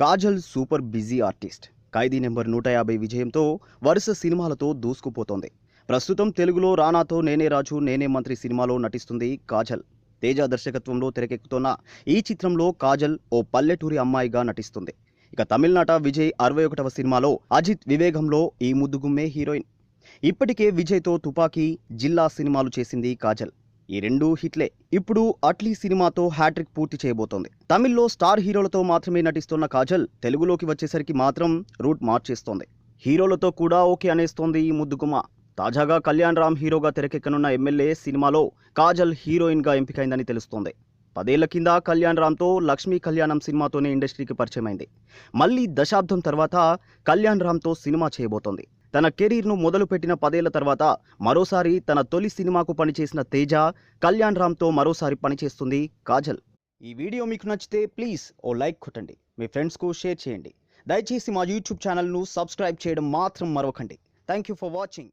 Kajal super busy artist. Khaidi number నూట యాభై విజయంతో వరుస సినిమాలతో దూసుకుపోతోంది. ప్రస్తుతం తెలుగులో రానాతో నేనే రాజు నేనే మంత్రి సినిమాలో నటిస్తుంది కాజల్. తేజ దర్శకత్వంలో తెరకెక్కుతున్న ఈ చిత్రంలో కాజల్ ఓ పల్లెటూరి అమ్మాయిగా నటిస్తుంది. ఇక తమిళనాట విజయ్ అరవై ఒకటవ సినిమాలో అజిత్ వివేగంలో ఈ ముద్దుగుమ్మే హీరోయిన్. ఇప్పటికే విజయ్తో తుపాకీ జిల్లా సినిమాలు చేసింది కాజల్. ఈ రెండూ హిట్లే. ఇప్పుడు అట్లీ సినిమాతో హ్యాట్రిక్ పూర్తి చేయబోతోంది. తమిళ్ళో స్టార్ హీరోలతో మాత్రమే నటిస్తున్న కాజల్ తెలుగులోకి వచ్చేసరికి మాత్రం రూట్ మార్చేస్తోంది. హీరోలతో కూడా ఓకే అనేస్తోంది ఈ ముద్దుగుమ తాజాగా కళ్యాణ్ రామ్ హీరోగా తెరకెక్కనున్న ఎమ్మెల్యే సినిమాలో కాజల్ హీరోయిన్గా ఎంపికైందని తెలుస్తోంది. పదేళ్ళ కింద కళ్యాణ్ రామ్తో లక్ష్మీ కళ్యాణం సినిమాతోనే ఇండస్ట్రీకి పరిచయమైంది. మళ్ళీ దశాబ్దం తర్వాత కళ్యాణ్ రామ్తో సినిమా చేయబోతోంది. తన కెరీర్ను మొదలుపెట్టిన పదేళ్ళ తర్వాత మరోసారి తన తొలి సినిమాకు పనిచేసిన తేజ కళ్యాణ్ రామ్తో మరోసారి పనిచేస్తుంది కాజల్. ఈ వీడియో మీకు నచ్చితే ప్లీజ్ ఓ లైక్ కొట్టండి. మీ ఫ్రెండ్స్కు షేర్ చేయండి. దయచేసి మా యూట్యూబ్ ఛానల్ను సబ్స్క్రైబ్ చేయడం మాత్రం మరవకండి. Thank you for watching.